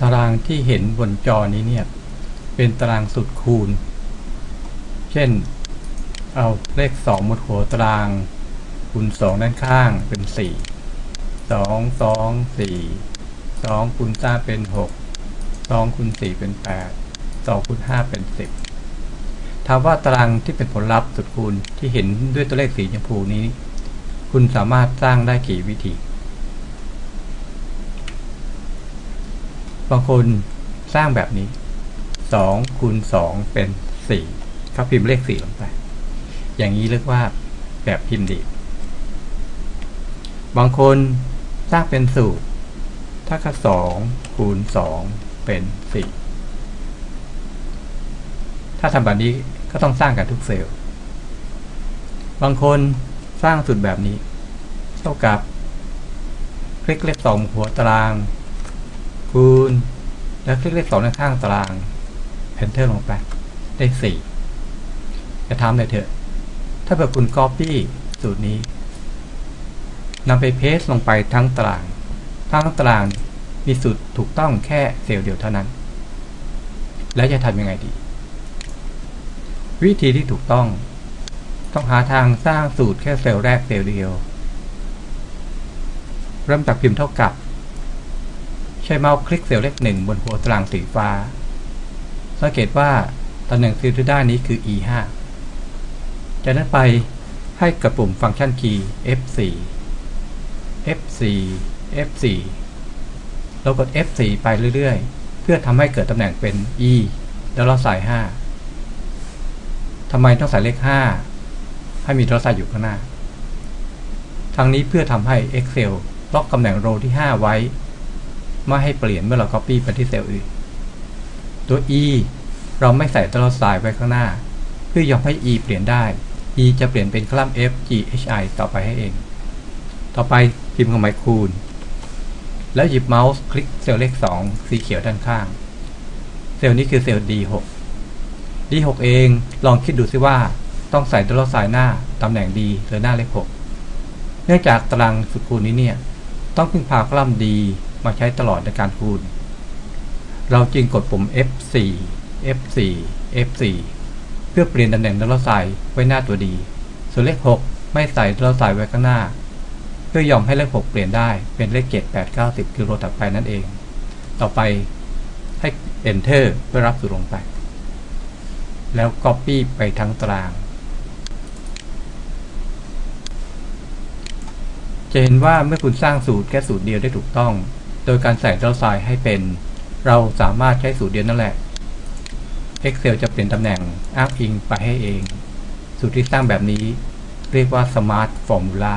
ตารางที่เห็นบนจอนี้เนี่ย เป็นตารางสุดคูณ เช่น เอาเลข 2 บนหัวตาราง คูณ 2 ด้านข้างเป็น 4 2 2 4 2คูณ3เป็น 6 2คูณ4เป็น 8 2คูณ5เป็น 10 ถามว่าตารางที่เป็นผลลัพธ์สุดคูณที่เห็นด้วยตัวเลขสีชมพูนี้ คุณสามารถสร้างได้กี่วิธี บางคนสร้างแบบนี้2คูณ2เป็น4เขาพิมพ์เลข4ลงไป อย่างนี้เรียกว่าแบบพิมพ์ดี บางคนสร้างเป็นสูตรถ้าค่า2คูณ2เป็น4ถ้าทำแบบนี้ก็ต้องสร้างกันทุกเซลล์ บางคนสร้างสูตรแบบนี้ เท่ากับ คลิกเลข2หัวตาราง คูณ แล้วคลิกเลข2ด้านข้างตาราง Enter ลงไป ได้4จะทำเลยเถอะ ถ้าเกิดคุณ Copy สูตรนี้นำไปเพสลงไปทั้งตาราง ทั้งตารางมีสูตรถูกต้องแค่เซลล์เดียวเท่านั้น แล้วจะทำยังไงดี วิธีที่ถูกต้อง ต้องหาทางสร้างสูตรแค่เซลล์แรกเซลล์เดียว เริ่มจากพิมพ์เท่ากับ ช้เมาส์คลิกเซลล์เลขหนึ่งบนหัวตารางสีฟ้า สังเกตว่าตำแหน่งเซลล์ที่ได้านนี้คือ E5 จากนั้นไปให้กระปุ่มฟังก์ชันคีย์ F4 F4 F4 เรากด F4 ไปเรื่อยๆ เพื่อทำให้เกิดตำแหน่งเป็น E แล้วเราใส่5ทำไมต้องใส่เลข 5 ให้มีตัวใส่อยู่ข้างหน้าทั้งนี้เพื่อทำให้ Excel ล็อกตำแหน่งโรที่ 5 ไว้ ไม่ให้เปลี่ยนเมื่อเรา Copy ไปที่เซลล์อื่น ตัว E เราไม่ใส่ตัวใส่ไว้ข้างหน้า เพื่อยอมให้ E เปลี่ยนได้ E จะเปลี่ยนเป็นคลัม F G H I ต่อไปให้เอง ต่อไปพิมพ์เครื่องหมายคูณ แล้วหยิบเมาส์คลิกเซลล์เลข 2 สีเขียวด้านข้าง เซลล์นี้คือเซลล์ D6 D6 เองลองคิดดูซิว่าต้องใส่ตัวสายหน้าตำแหน่ง D หรือหน้าเลข 6 เนื่องจากตารางสุดคูณนี้เนี่ย ต้องพึ่งพาคลัม D มาใช้ตลอดในการคูณ เราจึงกดปุ่ม F4 F4 F4 เพื่อเปลี่ยนตำแหน่งตัวสายไว้หน้าตัว D ส่วนเลข 6 ไม่ใส่ตัวสายไว้ข้างหน้า เพื่อยอมให้เลข 6 เปลี่ยนได้เป็นเลข 7 8 9 10 คือโรถัดไปนั่นเอง ต่อไปให้ Enter เพื่อรับสูตรลงไป แล้ว Copy ไปทั้งตาราง จะเห็นว่าเมื่อคุณสร้างสูตรแค่สูตรเดียวได้ถูกต้อง ดยการใส่ตัวสายให้เป็น เราสามารถใช้สูตรเดียวนั่นแหละ Excel จะเปลี่ยนตำแหน่งอ้างอิงไปให้เอง สูตรที่สร้างแบบนี้ เรียกว่า Smart Formula